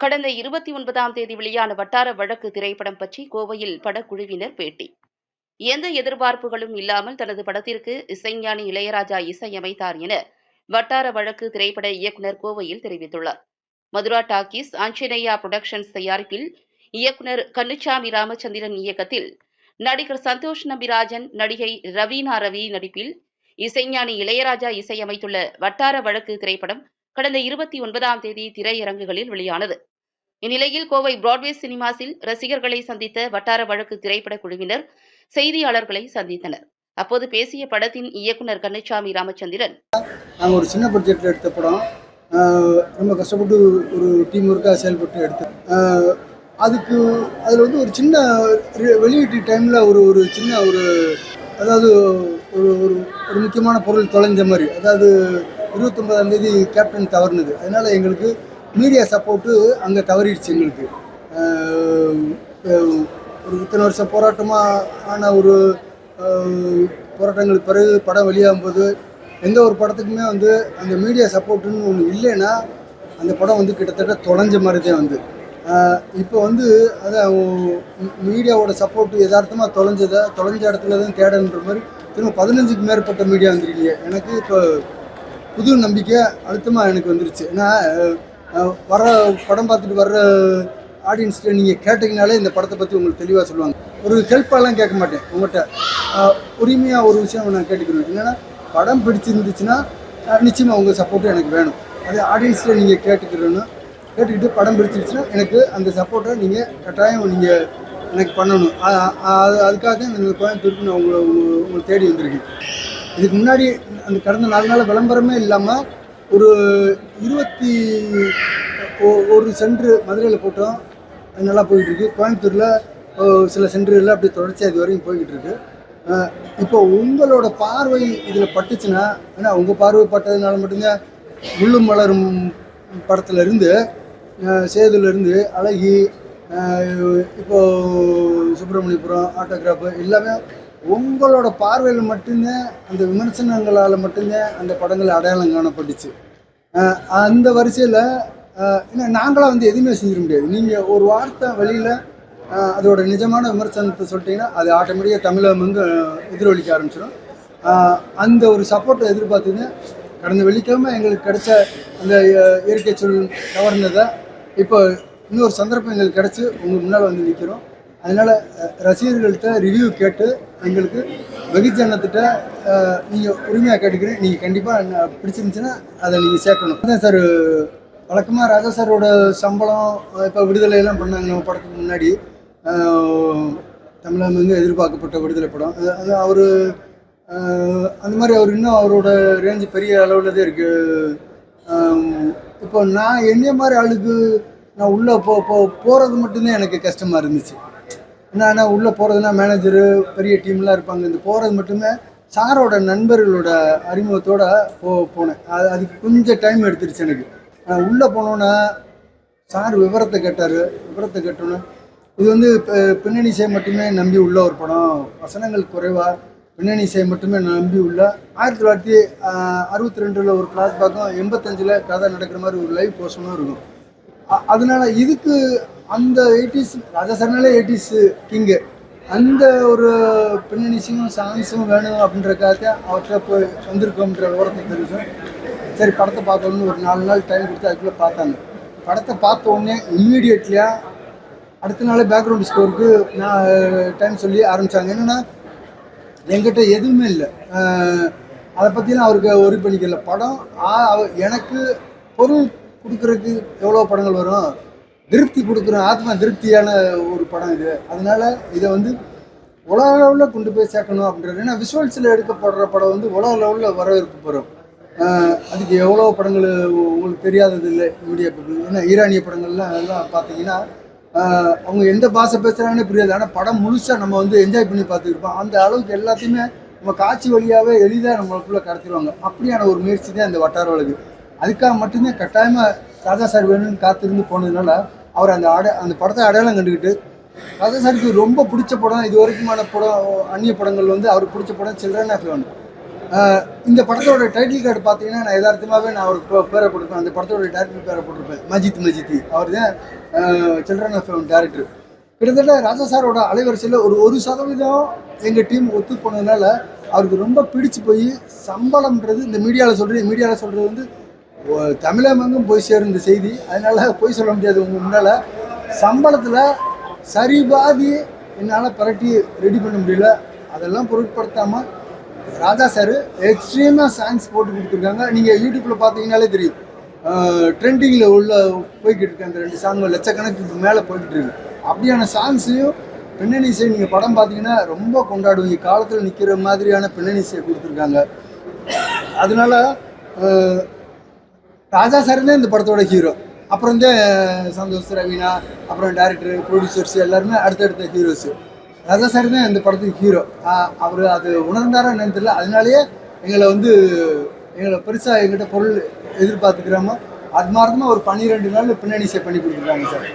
கடந்த இருபத்தி ஒன்பதாம் தேதி வெளியான வட்டார வழக்கு திரைப்படம் பற்றி கோவையில் படக்குழுவினர் பேட்டி. எந்த எதிர்பார்ப்புகளும் இல்லாமல் தனது படத்திற்கு இசைஞானி இளையராஜா இசையமைத்தார் என வட்டார வழக்கு திரைப்பட இயக்குனர் கோவையில் தெரிவித்துள்ளார். மதுரா டாக்கீஸ் ஆஞ்சநேயா புரொடக்ஷன்ஸ் தயாரிப்பில் இயக்குனர் கன்னுச்சாமி ராமச்சந்திரன் இயக்கத்தில் நடிகர் சந்தோஷ் நம்பிராஜன் நடிகை ரவீனா ரவி நடிப்பில் இசைஞானி இளையராஜா இசையமைத்துள்ள வட்டார வழக்கு திரைப்படம் கடந்த இருபத்தி ஒன்பதாம் தேதி திரையரங்குகளில் வெளியானது. இந்நிலையில் கோவை பிராட்வே சினிமாஸில் ரசிகர்களை சந்தித்த வட்டார வழக்கு திரைப்பட குழுவினர் செய்தியாளர்களை சந்தித்தனர். அப்போது பேசிய படத்தின் இயக்குனர் கண்ணசாமி ராமச்சந்திரன். நாங்கள் ஒரு சின்ன பட்ஜெட்டில் எடுத்த படம். ரொம்ப கஷ்டப்பட்டு ஒரு டீம் ஒர்க்காக செயல்பட்டு எடுத்தோம் அதுக்கு அதில் வந்து ஒரு சின்ன வெளியீட்டு டைமில் ஒரு ஒரு சின்ன ஒரு அதாவது ஒரு ஒரு ஒரு முக்கியமான பொருள் தொலைஞ்ச மாதிரி. அதாவது இருபத்தொன்பதாம் தேதி கேப்டன் தவறுனது. அதனால் எங்களுக்கு மீடியா சப்போர்ட்டு அங்கே தவறிடுச்சு எங்களுக்கு. ஒரு இத்தனை வருஷம் போராட்டமாக ஆன ஒரு போராட்டங்களுக்கு பிறகு படம் வெளியாகும்போது எந்த ஒரு படத்துக்குமே வந்து அந்த மீடியா சப்போர்ட்டுன்னு ஒன்று இல்லைன்னா அந்த படம் வந்து கிட்டத்தட்ட தொலைஞ்ச மாதிரி தான் வந்து இப்போ வந்து அதான் மீடியாவோட சப்போர்ட்டு யதார்த்தமாக தொலைஞ்சதை தொலைஞ்ச இடத்துல தான் தேடன்ற மாதிரி திரும்ப பதினஞ்சுக்கு மேற்பட்ட மீடியா வந்துருக்கீங்க எனக்கு இப்போ புது நம்பிக்கை அழுத்தமாக எனக்கு வந்துருச்சு. ஏன்னா வர படம் பார்த்துட்டு வர்ற ஆடியன்ஸ்கிட்ட நீங்கள் கேட்டிங்கனாலே இந்த படத்தை பற்றி உங்களுக்கு தெளிவாக சொல்லுவாங்க. ஒரு ஹெல்ப்பாலாம் கேட்க மாட்டேன் உங்கள்கிட்ட உரிமையாக ஒரு விஷயம் நான் கேட்டுக்கிறேன். என்னென்னா படம் பிடிச்சிருந்துச்சுன்னா நிச்சயமாக உங்கள் சப்போர்ட்டும் எனக்கு வேணும். அது ஆடியன்ஸில் நீங்கள் கேட்டுக்கிறேன்னு கேட்டுக்கிட்டு படம் பிடிச்சிருச்சுன்னா எனக்கு அந்த சப்போர்ட்டை நீங்கள் கட்டாயம் நீங்கள் எனக்கு பண்ணணும். அது அதுக்காக இந்த கோயம்புத்தூருக்கு நான் உங்களை உங்களை- உங்களை தேடி வந்திருக்கேன். இதுக்கு முன்னாடி அந்த கடந்த நாலு நாள் விளம்பரமே இல்லாமல் ஒரு இருபத்தி ஒரு சென்ட்ரு மதுரையில் போட்டோம். அது நல்லா போயிட்டுருக்கு. கோயம்புத்தூரில் சில சென்டர்களில் அப்படி தொடர்ச்சியாக இது வரைக்கும் போய்கிட்டுருக்கு. இப்போ உங்களோட பார்வை இதில் பட்டுச்சுன்னா ஏன்னா உங்கள் பார்வை பட்டதுனால மட்டும்தான் உள்ளும் மலரும் படத்துலேருந்து சேதுலேருந்து அழகி இப்போது சுப்பிரமணியபுரம் ஆட்டோகிராஃபு எல்லாமே உங்களோட பார்வையில் மட்டும்தான் அந்த விமர்சனங்களால் மட்டும்தான் அந்த படங்கள் அடையாளம் காணப்பட்டுச்சு. அந்த வரிசையில் ஏன்னா நாங்களாம் வந்து எதுவுமே செஞ்சிட முடியாது. நீங்கள் ஒரு வார்த்தை வெளியில் அதோட நிஜமான விமர்சனத்தை சொல்லிட்டீங்கன்னா அது ஆட்டோமேட்டிக்காக தமிழகம் வந்து எதிரொலிக்க ஆரம்பிச்சிடும். அந்த ஒரு சப்போர்ட்டை எதிர்பார்த்துங்க கடந்த வெள்ளிக்கிழமை எங்களுக்கு கிடைச்ச அந்த இயற்கை சூழல் கவர்ந்ததை இப்போ இன்னொரு சந்தர்ப்பம் எங்களுக்கு கிடச்சி உங்கள் முன்னால் வந்து நிற்கிறோம் அதனால் ரசிகர்கள்ட்ட ரிவ்யூ கேட்டு எங்களுக்கு வெகுஜனத்திட்ட நீங்கள் உரிமையாக கேட்டுக்கிறீங்க நீங்கள் கண்டிப்பாக பிடிச்சிருந்துச்சுன்னா அதை நீங்கள் சேர்க்கணும். அதான் சார் வழக்கமாக ராஜா சாரோட சம்பளம் இப்போ விடுதலையெல்லாம் பண்ணாங்க நம்ம படத்துக்கு முன்னாடி. தமிழகம் வந்து எதிர்பார்க்கப்பட்ட விடுதலை படம். அது- அவர் அந்த மாதிரி அவர் இன்னும் அவரோட ரேஞ்சு பெரிய அளவில் தான் இருக்குது இப்போ நான் என்ன மாதிரி ஆளுக்கு நான் உள்ளே போ போ போகிறது மட்டும்தான் எனக்கு கஷ்டமாக இருந்துச்சு. என்னன்னா உள்ளே போகிறதுனா மேனேஜரு பெரிய டீம்லாம் இருப்பாங்க. இந்த போகிறது மட்டுமே சாரோட நண்பர்களோட அறிமுகத்தோட போ போனேன். அது அதுக்கு கொஞ்சம் டைம் எடுத்துருச்சு எனக்கு. ஆனால் உள்ளே போனோன்னா சார் விவரத்தை கேட்டார். விவரத்தை கேட்டோன்னே இது வந்து பின்னணி இசை மட்டுமே நம்பி உள்ள ஒரு படம். வசனங்கள் குறைவாக பின்னணி இசை மட்டுமே நம்பி உள்ள. ஆயிரத்தி தொள்ளாயிரத்தி அறுபத்தி ரெண்டில் ஒரு கிளாஸ் பார்க்கும் எண்பத்தஞ்சில் கதை நடக்கிற மாதிரி ஒரு லைவ் போர்ஷனும் இருக்கும். அதனால் இதுக்கு அந்த எயிட்டிஸ் ராஜா எயிட்டிஸ் கிங்கு அந்த ஒரு பின்னணிஸும் சாங்ஸும் வேணும் அப்படின்றக்காக அவர்கிட்ட போய் வந்திருக்கோம்ன்ற விவரத்தை தெரிஞ்சோம். சரி படத்தை பார்க்கணும்னு ஒரு நாலு நாள் டைம் கொடுத்து அதுக்குள்ளே பார்த்தாங்க. படத்தை பார்த்த உடனே இம்மீடியட்லியாக அடுத்த நாள் பேக்ரவுண்ட் ஸ்கோருக்கு நான் டைம் சொல்லி ஆரம்பித்தாங்க என்னென்னா என்கிட்ட எதுவுமே இல்லை. அதை பற்றிலாம் அவருக்கு ஒரி பண்ணிக்கல. படம் அவ- எனக்கு பொருள் கொடுக்குறதுக்கு எவ்வளோ படங்கள் வரும்? திருப்தி கொடுக்குற ஆத்மா திருப்தியான ஒரு படம் இது. அதனால இதை வந்து உலக லெவலில் கொண்டு போய் சேர்க்கணும் அப்படின்றது. ஏன்னா விஷுவல்ஸில் எடுக்கப்படுற படம் வந்து உலக லெவலில் வரவேற்பு பெறும். அதுக்கு எவ்வளோ படங்கள் உங்களுக்கு தெரியாதது இல்லை மீடியா பீப்புள் ஏன்னா ஈரானிய படங்கள்லாம் எல்லாம் பார்த்தீங்கன்னா அவங்க எந்த பாஷை பேசுகிறாங்கன்னு புரியாது. ஆனால் படம் முழுசாக நம்ம வந்து என்ஜாய் பண்ணி பார்த்துருப்போம். அந்த அளவுக்கு எல்லாத்தையுமே நம்ம காட்சி வழியாகவே எளிதாக நம்மளுக்குள்ளே கடத்திடுவாங்க. அப்படியான ஒரு முயற்சி தான் இந்த வட்டார வழக்கு. அதுக்காக மட்டும்தான் கட்டாயமாக ராஜா சார் வேணும்னு காத்திருந்து போனதுனால அவர் அந்த அட அந்த படத்தை அடையாளம் கண்டுக்கிட்டு ராஜா சாருக்கு ரொம்ப பிடிச்ச படம் இது வரைக்குமான படம் அந்நிய படங்கள் வந்து அவருக்கு பிடிச்ச படம் சில்ட்ரன் ஆஃப் ஹெவன் இந்த படத்தோட டைட்டில் கார்டு பார்த்தீங்கன்னா நான் யதார்த்தமாகவே நான் அவருக்கு பேரை கொடுப்பேன். அந்த படத்தோட டேரக்டர் பேரை போட்டிருப்பேன். மஜித் மஜித். அவர் தான் சில்ட்ரன் ஆஃப் டேரக்டர் கிட்டத்தட்ட ராஜா சாரோட அலைவரிசையில் ஒரு ஒரு சதவீதம் எங்கள் டீம் ஒத்து போனதுனால அவருக்கு ரொம்ப பிடிச்சு போய் சம்பளம்ன்றது இந்த மீடியாவில் சொல்கிறது மீடியாவில் சொல்கிறது வந்து தமிழகமெங்கும் போய் சேரும் இந்த செய்தி. அதனால் போய் சொல்ல முடியாது உங்கள் முன்னால். சம்பளத்தில் சரி பாதி என்னால் பரட்டி ரெடி பண்ண முடியல. அதெல்லாம் பொருட்படுத்தாமல் ராஜா சார் எக்ஸ்ட்ரீமாக சாங்ஸ் போட்டு கொடுத்துருக்காங்க. நீங்கள் யூடியூப்பில் பார்த்தீங்கனாலே தெரியும். ட்ரெண்டிங்கில் உள்ள போய்கிட்டு இருக்கு அந்த ரெண்டு சாங் லட்சக்கணக்குக்கு மேலே போய்கிட்டு இருக்கு. அப்படியான சாங்ஸையும் பின்னணி இசை நீங்கள் படம் பார்த்தீங்கன்னா ரொம்ப கொண்டாடுவீங்க. காலத்தில் நிற்கிற மாதிரியான பின்னணி இசையை கொடுத்துருக்காங்க. அதனால ராஜா சார் தான் இந்த படத்தோட ஹீரோ அப்புறம் வந்து சந்தோஷ் ரவீனா அப்புறம் டேரக்டர் ப்ரொடியூசர்ஸ் எல்லாருமே அடுத்தடுத்த ஹீரோஸ் ராஜா சார் தான் இந்த படத்துக்கு ஹீரோ அவர் அது உணர்ந்தாரோ என்னன்னு தெரியல. அதனாலேயே எங்களை வந்து எங்களை பெருசாக எங்கிட்ட பொருள் எதிர்பார்த்துக்கிறாமோ அது மாதிரி ஒரு பன்னிரெண்டு நாள் பின்னணி செட் பண்ணி கொடுத்துருக்காங்க சார்